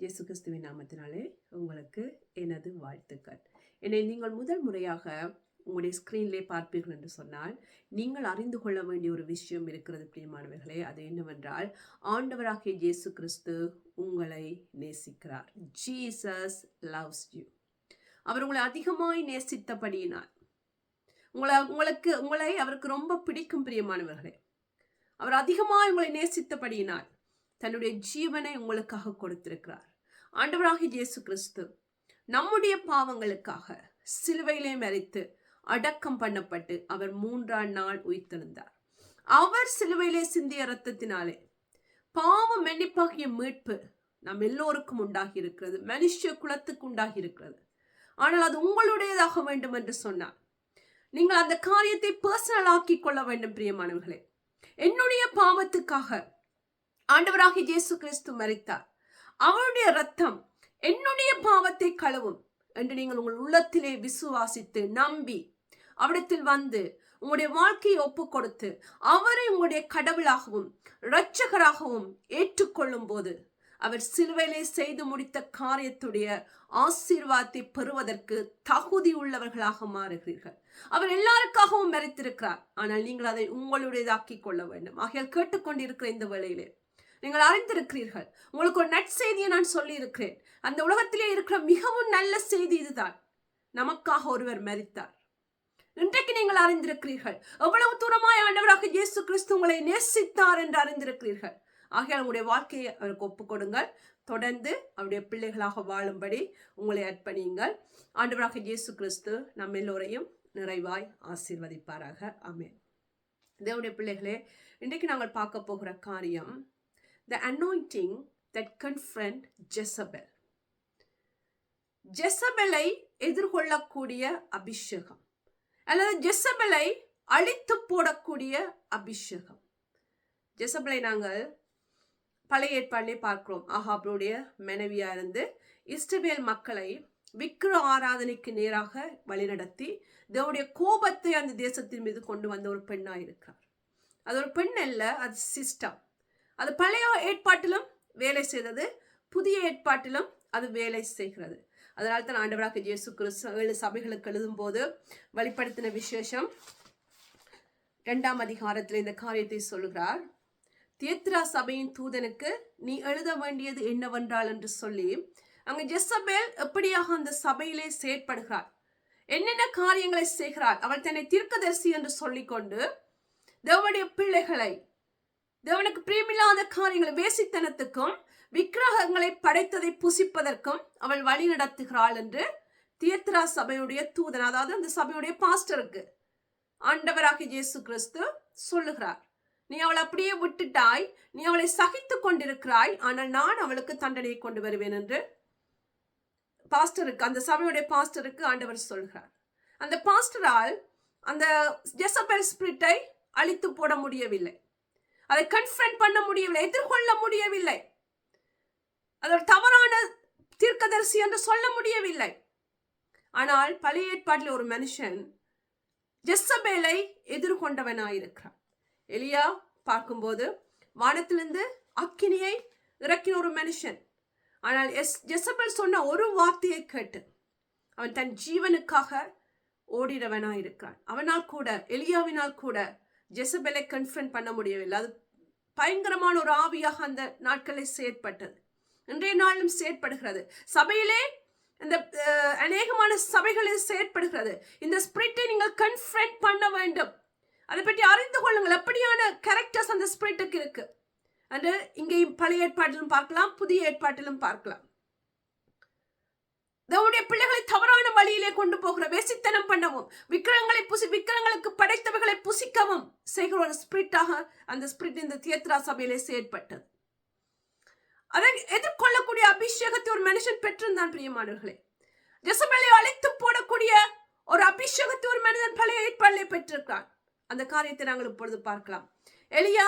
இயேசு கிறிஸ்துவின் நாமத்தினாலே உங்களுக்கு எனது வாழ்த்துக்கள். என்னை நீங்கள் முதல் முறையாக உங்களுடைய ஸ்க்ரீன்லே பார்ப்பீர்கள் என்று சொன்னால் நீங்கள் அறிந்து கொள்ள வேண்டிய ஒரு விஷயம் இருக்கிறது பிரியமானவர்களே. அது என்னவென்றால் ஆண்டவராகிய இயேசு கிறிஸ்து உங்களை நேசிக்கிறார். ஜீசஸ் லவ்ஸ் யூ அவர் உங்களை அதிகமாய் நேசித்தபடியினால். உங்களை உங்களுக்கு உங்களை அவருக்கு ரொம்ப பிடிக்கும் பிரியமானவர்களே. அவர் அதிகமாக உங்களை நேசித்தபடியினால். தன்னுடைய ஜீவனை உங்களுக்காக கொடுத்திருக்கிறார். ஆண்டவராகி இயேசு கிறிஸ்து நம்முடைய பாவங்களுக்காக சிலுவையிலே மறைத்து அடக்கம் பண்ணப்பட்டு அவர் மூன்றாம் நாள் உயிர்த்தெழுந்தார். அவர் சிலுவையிலே சிந்திய இரத்தத்தினாலே பாவ மன்னிப்பாகிய மீட்பு நம் எல்லோருக்கும் உண்டாகி இருக்கிறது மனுஷ குலத்துக்கு உண்டாகி இருக்கிறது ஆனால் அது உங்களுடையதாக வேண்டும் என்று சொன்னார். நீங்கள் அந்த காரியத்தை பர்சனல் ஆக்கி கொள்ள வேண்டும் பிரியமானவர்களே. என்னுடைய பாவத்துக்காக ஆண்டவராகி இயேசு கிறிஸ்து மறித்தார் அவருடைய ரத்தம் என்னுடைய பாவத்தை கழுவும் என்று நீங்கள் உங்கள் உள்ளத்திலே விசுவாசித்து நம்பி அவிடத்தில் வந்து உங்களுடைய வாழ்க்கையை ஒப்பு கொடுத்து அவரை உங்களுடைய கடவுளாகவும் இரட்சகராகவும் ஏற்றுக்கொள்ளும் போது அவர் சிலுவையிலே செய்து முடித்த காரியத்துடைய ஆசீர்வாதத்தை பெறுவதற்கு தகுதி உள்ளவர்களாக மாறுகிறீர்கள். அவர் எல்லாருக்காகவும் மறைத்திருக்கிறார் ஆனால் நீங்கள் அதை உங்களுடையதாக்கிக் கொள்ள வேண்டும். ஆகையால் கேட்டுக்கொண்டிருக்கிற இந்த வேளையிலே நீங்கள் அறிந்திருக்கிறீர்கள். உங்களுக்கு ஒரு நற்செய்தியை நான் சொல்லியிருக்கிறேன். அந்த உலகத்திலே இருக்கிற மிகவும் நல்ல செய்தி இதுதான். நமக்காக ஒருவர் மறித்தார் இன்றைக்கு நீங்கள் அறிந்திருக்கிறீர்கள். எவ்வளவு தூரமாய் ஆண்டவராக இயேசு கிறிஸ்து உங்களை நேசித்தார் என்று அறிந்திருக்கிறீர்கள். ஆகையால் உங்களுடைய வாழ்க்கையை அவருக்கு ஒப்புக்கொடுங்கள் தொடர்ந்து அவருடைய பிள்ளைகளாக வாழும்படி உங்களை அர்ப்பணியுங்கள். ஆண்டவராக இயேசு கிறிஸ்து நம் எல்லோரையும் நிறைவாய் ஆசீர்வதிப்பாராக. அமேன் தேவனுடைய பிள்ளைகளே இன்றைக்கு நாங்கள் பார்க்க போகிற காரியம் the anointing that confront Jezebel ஜெசபெலை எதிர்கொள்ளக்கூடிய அபிஷேகம். அல்லது ஜெசபெலை அழித்து போடக்கூடிய அபிஷேகம். ஜெசபலை நாங்கள் பழைய ஏற்பாடிலே பார்க்கிறோம். ஆஹாப்ருடைய மனைவியா இருந்து இஸ்ரவேல் மக்களை விக்கிர ஆராதனைக்கு நேராக வழிநடத்தி தேவடைய கோபத்தை அந்த தேசத்தின் மீது கொண்டு வந்த ஒரு பெண்ணாக இருக்கிறார் அது ஒரு பெண் அல்ல அது சிஸ்டம். அது பழைய ஏற்பாட்டிலும் வேலை செய்தது புதிய ஏற்பாட்டிலும் அது வேலை செய்கிறது. அதனால தான் ஆண்டவராக இயேசு கிறிஸ்து ஏழு சபைகளுக்கு எழுதும் போது வெளிப்படுத்தின விசேஷம் இரண்டாம் அதிகாரத்தில் இந்த காரியத்தை சொல்கிறார் தியத்ரா சபையின் தூதனுக்கு நீ எழுத வேண்டியது என்னவென்றால் என்று சொல்லி அங்கு ஜெசபேல் எப்படியாக அந்த சபையிலே செயற்படுகிறார்? என்னென்ன காரியங்களை செய்கிறார்? அவள் தன்னை தீர்க்கதரிசி என்று சொல்லிக்கொண்டு தேவனுடைய பிள்ளைகளை தேவனுக்கு பிரியமில்லாத காரியங்களை வேசித்தனத்துக்கும் விக்கிரகங்களை படைத்ததை புசிப்பதற்கும் அவள் வழி நடத்துகிறாள் என்று தியத்ரா சபையுடைய தூதன் அதாவது அந்த சபையுடைய பாஸ்டருக்கு ஆண்டவராக இயேசு கிறிஸ்து சொல்லுகிறார். நீ அவளை அப்படியே விட்டுட்டாய் நீ அவளை சகித்து கொண்டிருக்கிறாய் ஆனால் நான் அவளுக்கு தண்டனையை கொண்டு வருவேன் என்று பாஸ்டருக்கு அந்த சபையுடைய பாஸ்டருக்கு ஆண்டவர் சொல்கிறார். அந்த பாஸ்டரால் அந்த ஜெசபெல் ஸ்பிரிட்டை அழித்து போட முடியவில்லை. அதை கன்ஃபரண்ட் பண்ண முடியவில்லை எதிர்கொள்ள முடியவில்லை. அது ஒரு தவறான தீர்க்கதரிசி என்று சொல்ல முடியவில்லை. ஆனால் பழைய ஏற்பாட்டில் ஒரு மனுஷன் ஜெஸ்ஸபேலை எதிர்கொண்டவனாயிருக்கிறான். எலியா பார்க்கும்போது வானத்திலிருந்து அக்கினியை இறக்கின ஒரு மனுஷன். ஆனால் எஸ் ஜெசபல் சொன்ன ஒரு வார்த்தையை கேட்டு அவன் தன் ஜீவனுக்காக ஓடிடவனாயிருக்கான் அவனால் கூட எலியாவினால் கூட ஜெசபெலை கன்ஃபரண்ட் பண்ண முடியவில்லை. அது பயங்கரமான ஒரு ஆவியாக அந்த நாட்களில் செயற்பட்டது. இன்றைய நாளிலும் செயற்படுகிறது. சபையிலே இந்த அநேகமான சபைகளில் செயற்படுகிறது. இந்த ஸ்பிரிட்டை நீங்கள் கன்ஃபரண்ட் பண்ண வேண்டும். அதை பற்றி அறிந்து கொள்ளுங்கள். எப்படியான கேரக்டர்ஸ் அந்த ஸ்பிரிட்டுக்கு இருக்கு? அண்டு இங்கே பழைய ஏற்பாட்டிலும் பார்க்கலாம் புதிய ஏற்பாட்டிலும் பார்க்கலாம். தேவனுடைய பிள்ளைகளை தவறான வழியிலே கொண்டு போகிற வேசித்தனம் பண்ணவும் விக்கிரங்களை புசி விக்கிரங்களுக்கு படைத்தவைகளை புசிக்கவும் செய்கிற ஒரு ஸ்பிரிட்டாக அந்த ஸ்பிரிட் இந்த தியத்ரா சபையிலே செயற்பட்டது. அதை எதிர்கொள்ளக்கூடிய அபிஷேகத்தை ஒரு மனுஷன் பெற்றிருந்தான் பிரியமானவர்களே. ஜெசபேலை அழைத்து போடக்கூடிய ஒரு அபிஷேகத்தை ஒரு மனிதன் பழைய ஏற்பாடிலே பெற்றிருக்கிறான். அந்த காரியத்தை நாங்கள் இப்பொழுது பார்க்கலாம். எலியா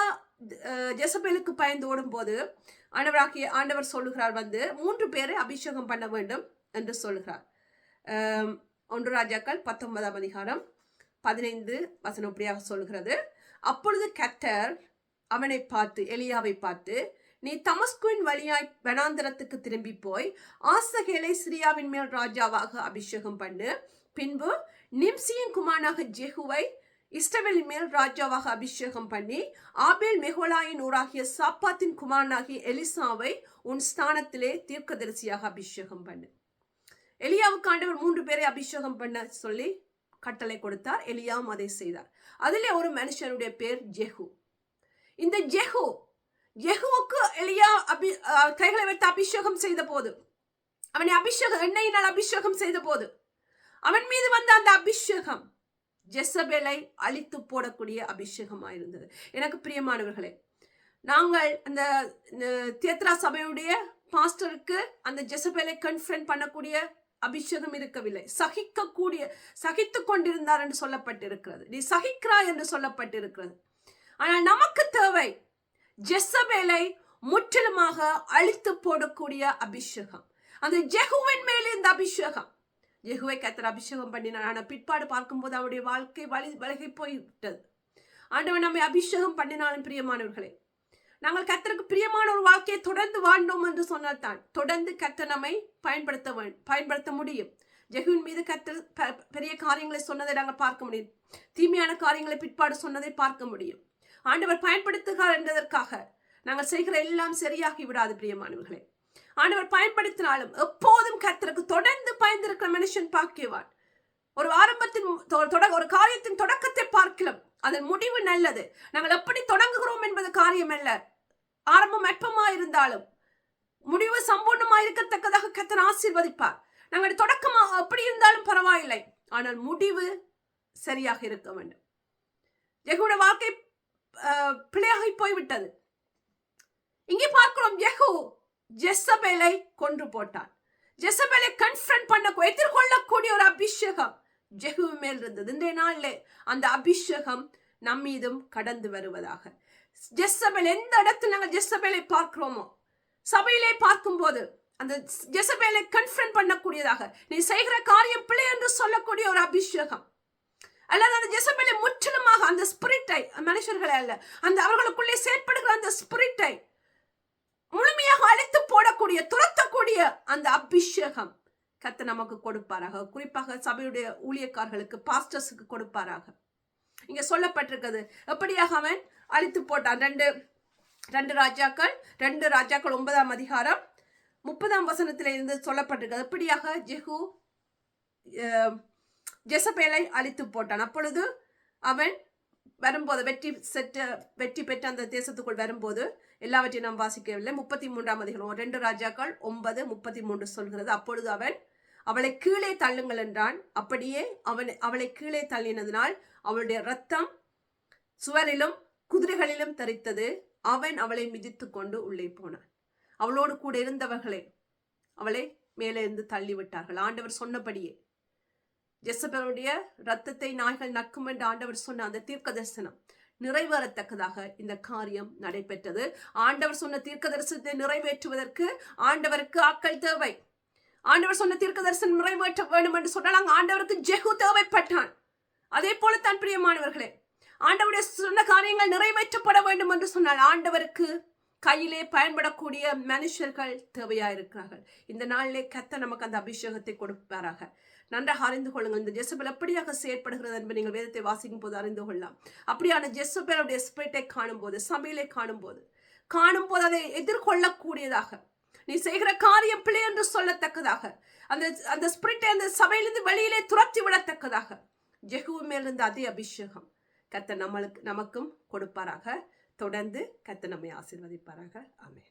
ஜெசபேலுக்கு பயந்து ஓடும் போது ஆண்டவராகிய ஆண்டவர் சொல்லுகிறார் வந்து மூன்று பேரை அபிஷேகம் பண்ண வேண்டும். என்று சொல்கிறார். ஒன்று ராஜாக்கள் பத்தொன்பதாம் அதிகாரம் பதினைந்து வசனம் இப்படியாக அப்பொழுது கெட்டர் அவனை பார்த்து எலியாவை பார்த்து நீ தமஸ்குவின் வழியாய் வனாந்திரத்துக்கு திரும்பி போய் ஆசகேலை சிரியாவின் மேல் ராஜாவாக அபிஷேகம் பண்ணு. பின்பு நிம்சியின் குமாரனாக ஜெகுவை இஸ்ரவேலின் மேல் ராஜாவாக அபிஷேகம் பண்ணி ஆபேல் மெஹோலாயின் ஊராகிய சாப்பாத்தின் குமாரனாகிய எலிசாவை உன் ஸ்தானத்திலே தீர்க்கதரிசியாக அபிஷேகம் பண்ணு. எலியாவுக்கு ஆண்டவர் மூன்று பேரை அபிஷேகம் பண்ண சொல்லி கட்டளை கொடுத்தார். எலியாவும் அதை செய்தார். அதிலே ஒரு மனுஷனுடைய பேர் ஜெஹு. இந்த ஜெஹு ஜெஹுவுக்கு எலியா அபி கைகளை வைத்து அபிஷேகம் செய்த போது அவனை அபிஷேகம் எண்ணெயினால் அபிஷேகம் செய்த போது அவன் மீது வந்த அந்த அபிஷேகம் ஜெசபேலை அழித்து போடக்கூடிய அபிஷேகமாக இருந்தது. எனக்கு பிரியமானவர்களே நாங்கள் அந்த அஹ், தியத்ரா சபையுடைய பாஸ்டருக்கு அந்த ஜெசபேலை கன்ஃபரன் பண்ணக்கூடிய அபிஷேகம் இருக்கவில்லை. சகிக்கக்கூடிய சகித்து கொண்டிருந்தார் என்று சொல்லப்பட்டிருக்கிறது. நீ சகிக்கிறாய் என்று சொல்லப்பட்டிருக்கிறது. ஆனால் நமக்கு தேவை ஜெசபேலை முற்றிலுமாக அழித்து போடக்கூடிய அபிஷேகம். அந்த ஜெகுவின் மேல் இந்த அபிஷேகம். ஜெகுவை கத்தர் அபிஷேகம் பண்ணினார். ஆனால் பிற்பாடு பார்க்கும்போது அவருடைய வாழ்க்கை வழி விலகி போய்விட்டது. ஆண்டவன் நம்மை அபிஷேகம் பண்ணினாலும் பிரியமானவர்களே நாங்கள் கத்தருக்கு பிரியமான ஒரு வாழ்க்கையை தொடர்ந்து வாழ்ந்தோம் என்று சொன்னால் தான் தொடர்ந்து கத்த நம்மை பயன்படுத்த பயன்படுத்த முடியும். ஜெகுவின் மீது கத்தர் ப- பெரிய காரியங்களை சொன்னதை நாங்கள் பார்க்க முடியும். தீமையான காரியங்களை பிற்பாடு சொன்னதை பார்க்க முடியும். ஆண்டவர் பயன்படுத்துகிறார் என்பதற்காக நாங்கள் செய்கிற எல்லாம் சரியாகி விடாது பிரியமானவர்களே. ஆண்டவர் பயன்படுத்தினாலும் எப்போதும் கர்த்தருக்கு தொடர்ந்து பயந்திருக்கிற மனுஷன் பாக்கியவான். ஒரு ஆரம்பத்தின் தொ- தொட- ஒரு காரியத்தின் தொடக்கத்தை பார்க்கலாம் அதன் முடிவு நல்லது. நாங்கள் எப்படி தொடங்குகிறோம் என்பது காரியம் அல்ல. ஆரம்பம் அற்பமா இருந்தாலும் முடிவு சம்பூர்ணமா இருக்கத்தக்கதாக கத்தர் ஆசீர்வதிப்பார். நாங்கள் தொடக்கமாக எப்படி இருந்தாலும் பரவாயில்லை. ஆனால் முடிவு சரியாக இருக்க வேண்டும். ஜெகுவோட வாழ்க்கை பிழையாகி போய்விட்டது. இங்கே பார்க்கிறோம் யெகூ ஜெசபேலை கொன்று போட்டான். ஜெசபேலை கன்ஃபரண்ட் பண்ண எதிர்கொள்ளக்கூடிய ஒரு அபிஷேகம். ஜெகு மேல் இருந்தது. இன்றைய நாளில் அந்த அபிஷேகம் நம்மீதும் கடந்து வருவதாக. ஜெசபேல் எந்த இடத்துல நாங்கள் ஜெசபேலை பார்க்கிறோமோ சபையிலே பார்க்கும்போது அந்த ஜெசபேலை கன்ஃபரண்ட் பண்ணக்கூடியதாக நீ செய்கிற காரியம் பிள்ளை என்று சொல்லக்கூடிய ஒரு அபிஷேகம். அல்லது அந்த ஜெசபேலை முற்றிலுமாக அந்த ஸ்பிரிட்டை மனுஷர்களை அல்ல அந்த அவர்களுக்குள்ளே செயற்படுகிற அந்த ஸ்பிரிட்டை முழுமையாக அழைத்து போடக்கூடிய துரத்தக்கூடிய அந்த அபிஷேகம். கத்த நமக்கு கொடுப்பாராக. குறிப்பாக சபையுடைய ஊழியக்காரர்களுக்கு பாஸ்டர்ஸுக்கு கொடுப்பாராக. இங்க சொல்லப்பட்டிருக்கிறது எப்படியாக அவன் அழித்து போட்டான்? ரெண்டு ரெண்டு ராஜாக்கள் ரெண்டு ராஜாக்கள் ஒன்பதாம் அதிகாரம் முப்பதாம் வசனத்தில் இருந்து சொல்லப்பட்டிருக்கிறது. எப்படியாக ஜெஹு ஜெசபேலை அழித்து போட்டான்? அப்பொழுது அவன் வரும்போது வெற்றி செற்ற வெற்றி பெற்ற அந்த தேசத்துக்குள் வரும்போது எல்லாவற்றையும் நாம் வாசிக்கவில்லை. முப்பத்தி மூன்றாம் அதிகாரம் ரெண்டு ராஜாக்கள் ஒன்பது முப்பத்தி மூன்று சொல்கிறது. அப்பொழுது அவன் அவளை கீழே தள்ளுங்கள் என்றான். அப்படியே அவன் அவளை கீழே தள்ளினதினால் அவளுடைய ரத்தம் சுவரிலும் குதிரைகளிலும் தரித்தது அவன் அவளை மிதித்து கொண்டு உள்ளே போனான். அவளோடு கூட இருந்தவர்களே அவளை மேலே இருந்து தள்ளி விட்டார்கள் ஆண்டவர் சொன்னபடியே ஜெசபருடைய ரத்தத்தை நாய்கள் நக்கும் என்று ஆண்டவர் சொன்ன அந்த தீர்க்க தரிசனம் நிறைவேறத்தக்கதாக இந்த காரியம் நடைபெற்றது. ஆண்டவர் சொன்ன தீர்க்க தரிசனத்தை நிறைவேற்றுவதற்கு ஆண்டவருக்கு ஆக்கள் தேவை. ஆண்டவர் சொன்ன தீர்க்க தரிசனம் நிறைவேற்ற வேண்டும் என்று சொன்னால் ஆண்டவருக்கு ஜெகு தேவைப்பட்டான். அதே போலத்தான் பிரியமானவர்களே ஆண்டவருடைய சொன்ன காரியங்கள் நிறைவேற்றப்பட வேண்டும் என்று சொன்னால் ஆண்டவருக்கு கையிலே பயன்படக்கூடிய மனுஷர்கள் தேவையா இருக்கிறார்கள் இந்த நாளிலே கத்த நமக்கு அந்த அபிஷேகத்தை கொடுப்பாராக. நன்றாக அறிந்து கொள்ளுங்கள். இந்த ஜெசபல் எப்படியாக செயற்படுகிறது என்பதை நீங்கள் வேதத்தை வாசிக்கும் போது அறிந்து கொள்ளலாம். அப்படியான ஜெசபேலுடைய ஸ்பிரிட்டை காணும்போது சமையலை காணும்போது காணும்போது அதை எதிர்கொள்ளக்கூடியதாக நீ செய்கிற காரியம் பிள்ளை என்று சொல்லத்தக்கதாக அந்த அந்த ஸ்பிரிட்டை அந்த சபையிலிருந்து வெளியிலே துரத்தி விடத்தக்கதாக ஜெகுவு மேலிருந்து அதே அபிஷேகம் கத்த நம்மளுக்கு நமக்கும் கொடுப்பாராக. தொடர்ந்து கத்த நம்மை ஆசீர்வதிப்பாராக. ஆமென்.